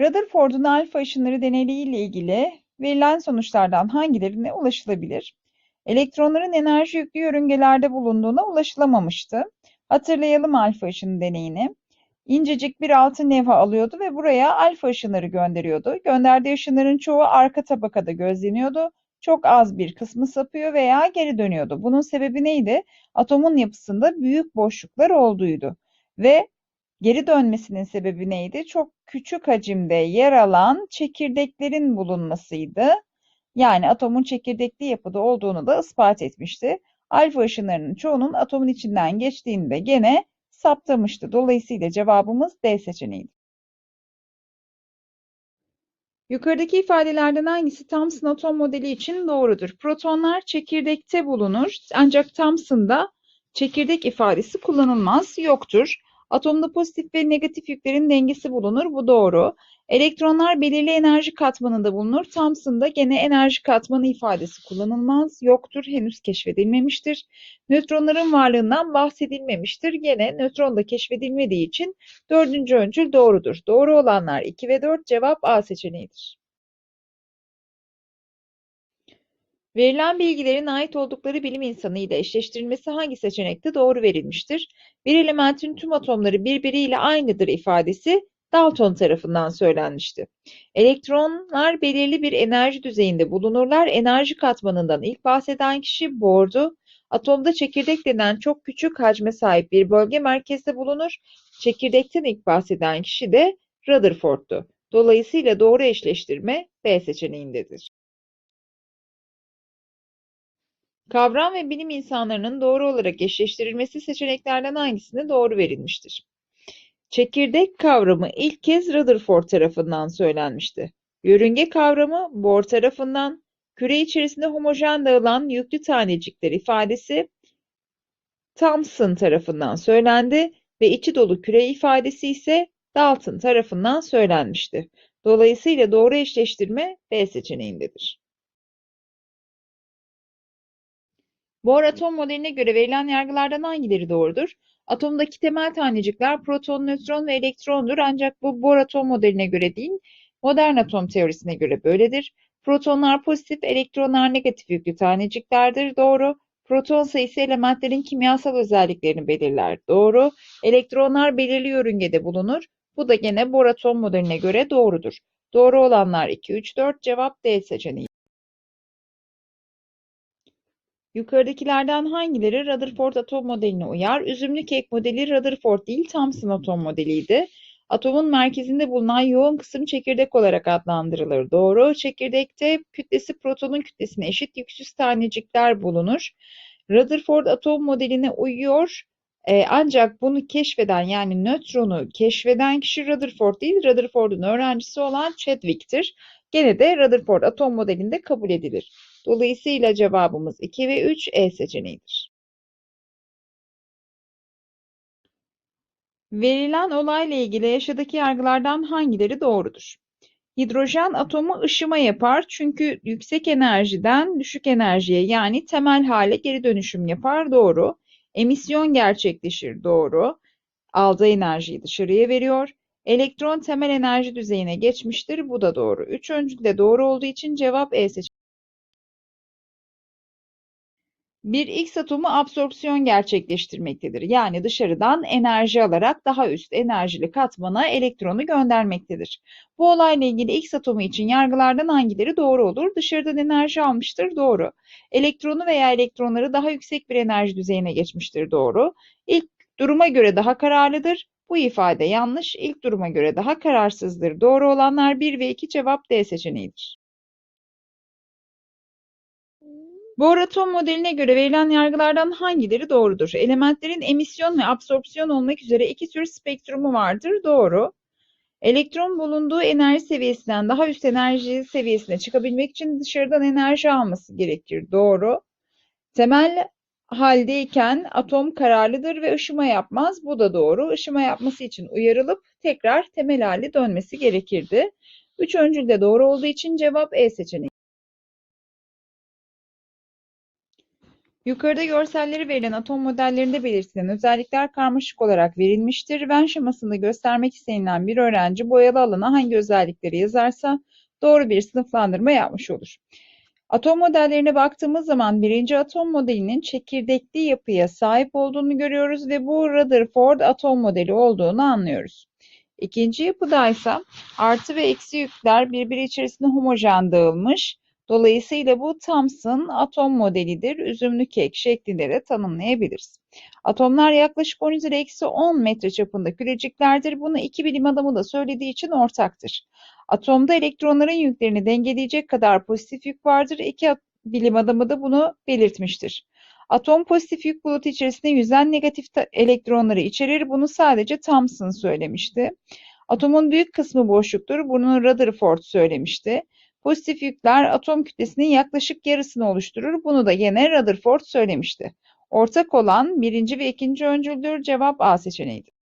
Rutherford'un alfa ışınları deneyiyle ilgili verilen sonuçlardan hangilerine ulaşılabilir? Elektronların enerji yüklü yörüngelerde bulunduğuna ulaşılamamıştı. Hatırlayalım alfa ışını deneyini. İncecik bir altın levha alıyordu ve buraya alfa ışınları gönderiyordu. Gönderdiği ışınların çoğu arka tabakada gözleniyordu. Çok az bir kısmı sapıyor veya geri dönüyordu. Bunun sebebi neydi? Atomun yapısında büyük boşluklar olduğuydu. Ve geri dönmesinin sebebi neydi? Çok küçük hacimde yer alan çekirdeklerin bulunmasıydı. Yani atomun çekirdekli yapıda olduğunu da ispat etmişti. Alfa ışınlarının çoğunun atomun içinden geçtiğini de gene saptamıştı. Dolayısıyla cevabımız D seçeneğidir. Yukarıdaki ifadelerden hangisi Thomson atom modeli için doğrudur? Protonlar çekirdekte bulunur ancak Thomson'da çekirdek ifadesi kullanılmaz, yoktur. Atomda pozitif ve negatif yüklerin dengesi bulunur, bu doğru. Elektronlar belirli enerji katmanında bulunur. Thomson'da gene enerji katmanı ifadesi kullanılmaz, yoktur, henüz keşfedilmemiştir. Nötronların varlığından bahsedilmemiştir. Gene nötron da keşfedilmediği için dördüncü öncül doğrudur. Doğru olanlar 2 ve 4 cevap A seçeneğidir. Verilen bilgilerin ait oldukları bilim insanı ile eşleştirilmesi hangi seçenekte doğru verilmiştir? Bir elementin tüm atomları birbiriyle aynıdır ifadesi Dalton tarafından söylenmişti. Elektronlar belirli bir enerji düzeyinde bulunurlar. Enerji katmanından ilk bahseden kişi Bohr'du. Atomda çekirdek denen çok küçük hacme sahip bir bölge merkezde bulunur. Çekirdekten ilk bahseden kişi de Rutherford'du. Dolayısıyla doğru eşleştirme B seçeneğindedir. Kavram ve bilim insanlarının doğru olarak eşleştirilmesi seçeneklerden hangisinde doğru verilmiştir? Çekirdek kavramı ilk kez Rutherford tarafından söylenmişti. Yörünge kavramı Bohr tarafından, küre içerisinde homojen dağılan yüklü tanecikler ifadesi Thomson tarafından söylendi ve içi dolu küre ifadesi ise Dalton tarafından söylenmişti. Dolayısıyla doğru eşleştirme B seçeneğindedir. Bohr atom modeline göre verilen yargılardan hangileri doğrudur? Atomdaki temel tanecikler proton, nötron ve elektrondur ancak bu Bohr atom modeline göre değil, modern atom teorisine göre böyledir. Protonlar pozitif, elektronlar negatif yüklü taneciklerdir. Doğru. Proton sayısı elementlerin kimyasal özelliklerini belirler. Doğru. Elektronlar belirli yörüngede bulunur. Bu da gene Bohr atom modeline göre doğrudur. Doğru olanlar 2, 3, 4 cevap D seçeneği. Yukarıdakilerden hangileri Rutherford atom modeline uyar? Üzümlü kek modeli Rutherford değil Thomson atom modeliydi. Atomun merkezinde bulunan yoğun kısım çekirdek olarak adlandırılır. Doğru. Çekirdekte kütlesi protonun kütlesine eşit yüksüz tanecikler bulunur. Rutherford atom modeline uyuyor. Ee, ancak bunu keşfeden yani nötronu keşfeden kişi Rutherford değil, Rutherford'un öğrencisi olan Chadwick'tir. Gene de Rutherford atom modelinde kabul edilir. Dolayısıyla cevabımız 2 ve 3 E seçeneğidir. Verilen olayla ilgili yaşadaki yargılardan hangileri doğrudur? Hidrojen atomu ışıma yapar çünkü yüksek enerjiden düşük enerjiye yani temel hale geri dönüşüm yapar. Doğru. Emisyon gerçekleşir. Doğru. Aldığı enerjiyi dışarıya veriyor. Elektron temel enerji düzeyine geçmiştir. Bu da doğru. Üç öncül de doğru olduğu için cevap E seçeneği. Bir X atomu absorpsiyon gerçekleştirmektedir. Yani dışarıdan enerji alarak daha üst enerjili katmana elektronu göndermektedir. Bu olayla ilgili X atomu için yargılardan hangileri doğru olur? Dışarıdan enerji almıştır. Doğru. Elektronu veya elektronları daha yüksek bir enerji düzeyine geçmiştir. Doğru. İlk duruma göre daha kararlıdır. Bu ifade yanlış. İlk duruma göre daha kararsızdır. Doğru olanlar 1 ve 2 cevap D seçeneğidir. Bohr atom modeline göre verilen yargılardan hangileri doğrudur? Elementlerin emisyon ve absorpsiyon olmak üzere iki tür spektrumu vardır. Doğru. Elektron bulunduğu enerji seviyesinden daha üst enerji seviyesine çıkabilmek için dışarıdan enerji alması gerekir. Doğru. Temel haldeyken atom kararlıdır ve ışıma yapmaz. Bu da doğru. Işıma yapması için uyarılıp tekrar temel hale dönmesi gerekirdi. Üç öncül de doğru olduğu için cevap E seçeneği. Yukarıda görselleri verilen atom modellerinde belirtilen özellikler karmaşık olarak verilmiştir. Venn şemasında göstermek istenilen bir öğrenci boyalı alana hangi özellikleri yazarsa doğru bir sınıflandırma yapmış olur. Atom modellerine baktığımız zaman birinci atom modelinin çekirdekli yapıya sahip olduğunu görüyoruz ve bu Rutherford atom modeli olduğunu anlıyoruz. İkinci yapıda ise artı ve eksi yükler birbiri içerisinde homojen dağılmış. Dolayısıyla bu Thomson atom modelidir. Üzümlü kek şeklinde de tanımlayabiliriz. Atomlar yaklaşık 10 üzeri eksi 10 metre çapında küreciklerdir. Bunu iki bilim adamı da söylediği için ortaktır. Atomda elektronların yüklerini dengeleyecek kadar pozitif yük vardır. İki bilim adamı da bunu belirtmiştir. Atom pozitif yük bulutu içerisinde yüzen negatif elektronları içerir. Bunu sadece Thomson söylemişti. Atomun büyük kısmı boşluktur. Bunu Rutherford söylemişti. Pozitif yükler atom kütlesinin yaklaşık yarısını oluşturur. Bunu da yine Rutherford söylemişti. Ortak olan birinci ve ikinci öncüldür. Cevap A seçeneğidir.